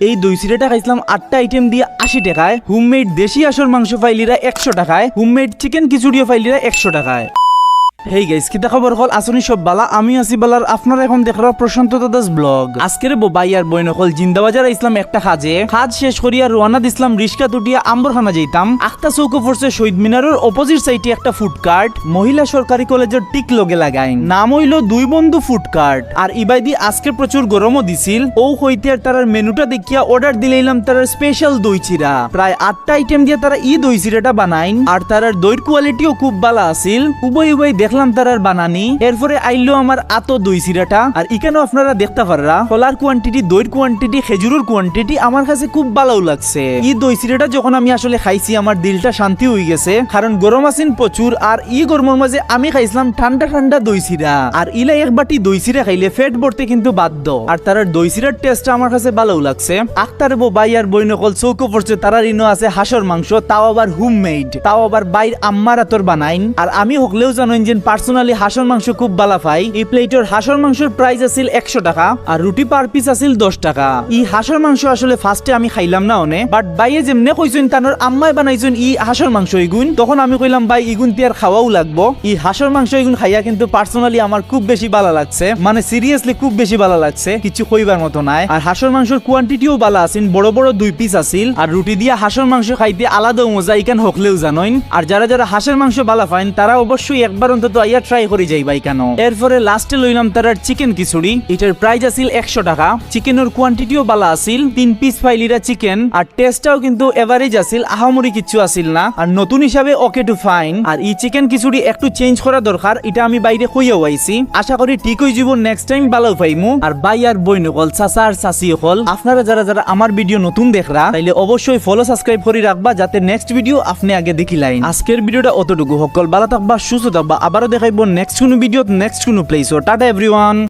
এই দই টাকা খাইছিলাম আটটা আইটেম দিয়ে আশি টাকায়। হোমমেড দেশি আসর মাংস ফাইলিরা একশো টাকায়। হোমমেড চিকেন খিচুড়িও ফাইলিরা একশো টাকায়। হেই গাইস কিতা খবর হল? আসনি সব বালা, আমি আছি বালার আপনারা এখন দেখরা প্রশান্ত দাদাস ব্লগ। আজকের বাই আর বইন হল জিন্দাবাজার ইসলাম একটা খাজে খাজ শেষ করিয়া রোয়ানা দিসলাম রিস্কা তুটিয়া আম্বরখানা যাইতাম। আখতা চৌকো ফোর্সে শহীদ মিনারের অপোজিট সাইডে একটা ফুড কার্ট মহিলা সরকারি কলেজের টিক লগে লাগাই নাম হইল দুই বন্ধু ফুড কার্ট আর ইবাইদি আজকে প্রচুর গরমও দিছিল। ও হইতে তারার মেনুটা দেখিয়া অর্ডার দিলাম তারার স্পেশাল দই চিরা প্রায় আটটা আইটেম দিয়ে তারা ই দই চিরাটা বানাইন। আর তারার দইর কোয়ালিটিও খুব ভালো আছিল। উবই উবই দেখলাম তারার বানানি এরপরে আইলো আমার আতো দই চিরাটা আর ইখানেও আপনারা দেখতে পাররা, কলার কোয়ান্টিটি দইর কোয়ান্টিটি খেজুরের কোয়ান্টিটি আমার কাছে খুব ভালো লাগছে। ই দই চিরাটা যখন আমি আসলে খাইছি, আমার দিলটা শান্তি হয়ে গেছে। কারণ গরম আছেন প্রচুর, আর ই গরমের মাঝে আমি খাইছিলাম ঠান্ডা ঠান্ডা দই চিরা আর ইলা এক বাটি দই চিরা খাইলে ফেট ভরতে কিন্তু বাধ্য। আর তার দই চিরার টেস্টটা আমার কাছে ভালো লাগছে। আখতার বো বাই আর বই নকল চৌকো পড়ছে তারার ইনো আছে হাঁসর মাংস, তাও আবার হোম মেড তাও আবার বাইর আম্মার আতর বানাইন। আর আমি হকলেও জানেন যে পার্সোনালি হাঁসর মাংস খুব ভালো পাই। এই প্লেটের হাঁসর মাংসের প্রাইস আছিল একশো টাকা আর রুটি পার পিস আছিল দশ টাকা। ই হাঁসর মাংস আসলে ফার্স্টে আমি খাইলাম না অনে বাট বাইয়ে যেমনে কইছেন তানোর আম্মাই বানাইছেন ই হাঁসর মাংস ইগুন তখন আমি কইলাম, ভাই ইগুন তিয়ার খাওয়াও লাগবো? ই হাঁসর মাংস ইগুন খাইয়া কিন্তু পার্সোনালি আমার খুব বেশি ভালো লাগছে। মানে সিরিয়াসলি খুব বেশি ভালো লাগছে, কিছু কইবার মতো নাই। আর হাঁসর মাংসের কোয়ান্টিটিও ভালো আছিল, বড় বড় দুই পিস আছিল। আর রুটি দিয়া হাঁসর মাংস খাইতে আলাদা মজা, ইকান হকলেও জানোইন। আর যারা যারা হাঁসের মাংস ভালো পাইন, তারা অবশ্যই একবার অন্তত আইয়া ট্রাই করে যাইবা কেন? এরপরে লাস্টে লইলাম তারার চিকেন খিচুড়ি। এটার প্রাইস আছিল একশো টাকা। চিকেনের কোয়ান্টিটিও ভালো আছিল, তিন পিস ফাইলিরা চিকেন আর টেস্টটাও কিন্তু এভারেজ আছিল, আহামরি কিছু আছিল না। আর নতুন হিসাবে ওকে টু ফাইন আর এই চিকেন খিচুড়ি একটু চেঞ্জ করা দরকার, এটা আমি বাইরে কইয়াও আইছি। আশা করি ঠিক হয়ে যাব নেক্সট টাইম ভালো পাইমু। আর বাই আর বই নকল চাচা আর চাচি হল আপনারা যারা যারা আমার ভিডিও নতুন দেখরা, তাইলে অবশ্যই ফলো সাবস্ক্রাইব করে রাখবা, যাতে নেক্সট ভিডিও আপনি আগে দেখিলাইন আজকের ভিডিওটা অতটুকু। সকল ভালো থাকবা, সুস্থ থাকবা আবারও দেখাইব নেক্সট কোনো ভিডিওত নেক্সট কোনো প্লেস টাটা এভরিওয়ান